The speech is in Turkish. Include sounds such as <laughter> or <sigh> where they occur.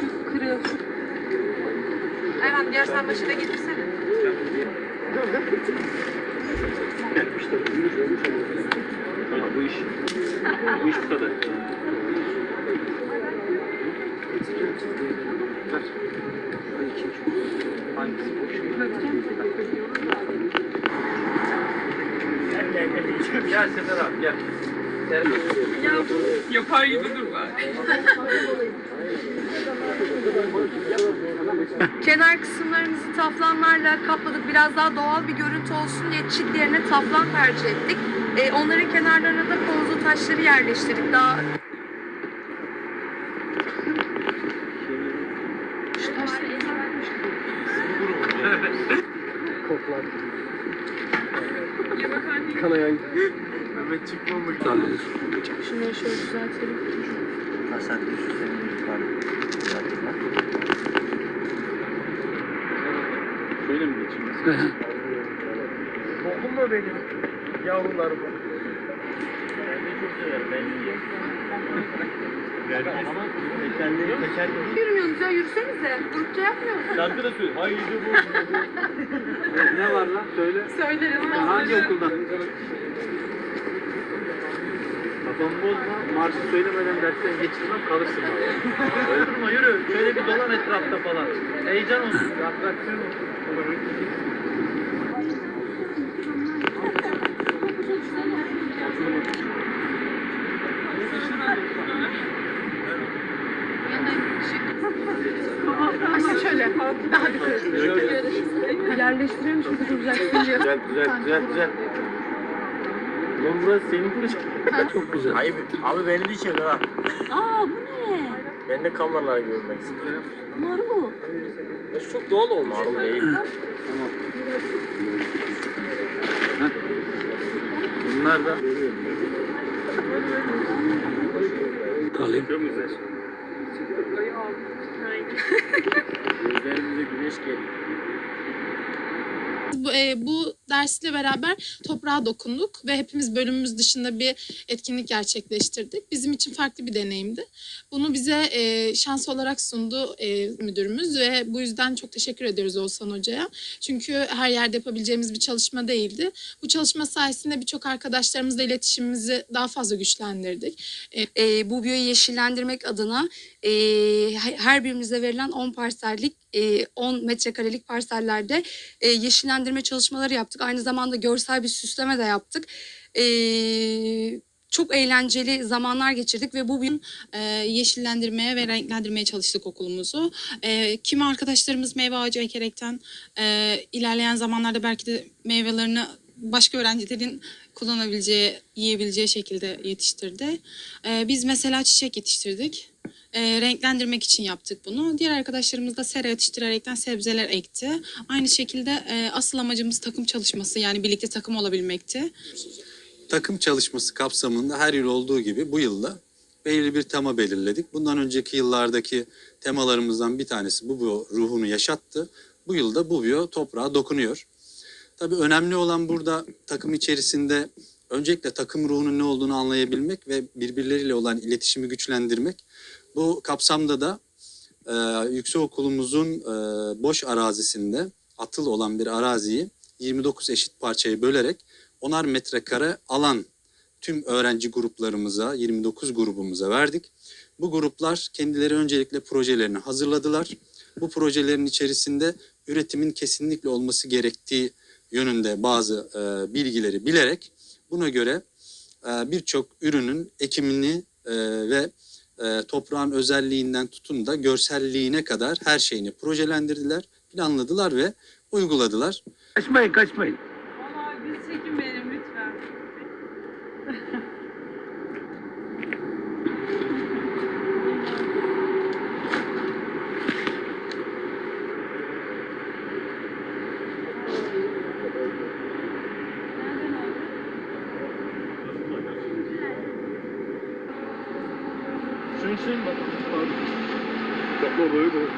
Şu kırık. Erhan diğer başına getirsene. Bak bu iş. Bu iş bu kadar. Hangisi boş? Gel Sefer abi gel. Ya yapar gibi durma. <laughs> Kenar kısımlarımızı taflanlarla kapladık. Biraz daha doğal bir görüntü olsun diye çit yerine taflan tercih ettik. Ee, onların kenarlarına da kozlu taşları yerleştirdik. Daha <laughs> Koklar. Kanayan. Mehmet çıkma mı? Şunları şöyle düzeltelim. Hasan Şöyle mi geçeyim? Dokunma <laughs> benim yavrularıma. Yürümüyorsunuz ya yürüsenize. Grupça yapmıyorsunuz. Şarkı da söyle. Haydi bu. ne var lan? Söyle. Söyleriz. Hangi okuldan? Kafamı bozma. Marşı söylemeden dersten geçirmem kalırsın bana. Öldürme yürü. Şöyle bir dolan etrafta falan. Heyecan olsun. Bir atraksiyon olsun. Aşağı şöyle. Daha dikkat Yerleştiriyorum çünkü duracaksın diye. Güzel güzel güzel güzel. Oğlum burası senin burası. Çok güzel. Hayır abi beni de çevir ha. Aa bu ne? Ben de kameraları görmek istiyorum. Marul. Ya çok doğal olmuş. Marul değil. Bunlar da alayım. Çok güzel. Gözlerimize güneş geliyor. Bu, e, bu dersle beraber toprağa dokunduk ve hepimiz bölümümüz dışında bir etkinlik gerçekleştirdik. Bizim için farklı bir deneyimdi. Bunu bize e, şans olarak sundu e, müdürümüz ve bu yüzden çok teşekkür ediyoruz Oğuzhan Hoca'ya. Çünkü her yerde yapabileceğimiz bir çalışma değildi. Bu çalışma sayesinde birçok arkadaşlarımızla iletişimimizi daha fazla güçlendirdik. Ee, bu biyoyu yeşillendirmek adına e, her birimize verilen 10 parsellik e, 10 metrekarelik parsellerde e, yeşillendirme çalışmaları yaptık. Aynı zamanda görsel bir süsleme de yaptık. E, çok eğlenceli zamanlar geçirdik ve bu bir e, yeşillendirmeye ve renklendirmeye çalıştık okulumuzu. E, kimi arkadaşlarımız meyve ağacı ekerekten e, ilerleyen zamanlarda belki de meyvelerini başka öğrencilerin kullanabileceği, yiyebileceği şekilde yetiştirdi. Biz mesela çiçek yetiştirdik. E, renklendirmek için yaptık bunu. Diğer arkadaşlarımız da sera yetiştirerekten sebzeler ekti. Aynı şekilde e, asıl amacımız takım çalışması yani birlikte takım olabilmekti. takım çalışması kapsamında her yıl olduğu gibi bu yılda belirli bir tema belirledik. Bundan önceki yıllardaki temalarımızdan bir tanesi bu ruhunu yaşattı. Bu yılda bu biyo toprağa dokunuyor. Tabii önemli olan burada takım içerisinde öncelikle takım ruhunun ne olduğunu anlayabilmek ve birbirleriyle olan iletişimi güçlendirmek. Bu kapsamda da e, yüksekokulumuzun e, boş arazisinde atıl olan bir araziyi 29 eşit parçaya bölerek onar metrekare alan tüm öğrenci gruplarımıza, 29 grubumuza verdik. Bu gruplar kendileri öncelikle projelerini hazırladılar. Bu projelerin içerisinde üretimin kesinlikle olması gerektiği yönünde bazı e, bilgileri bilerek buna göre e, birçok ürünün ekimini e, ve e, toprağın özelliğinden tutun da görselliğine kadar her şeyini projelendirdiler, planladılar ve uyguladılar. Kaçmayın kaçmayın. München, şey pardon. Ich glaube, Röbel.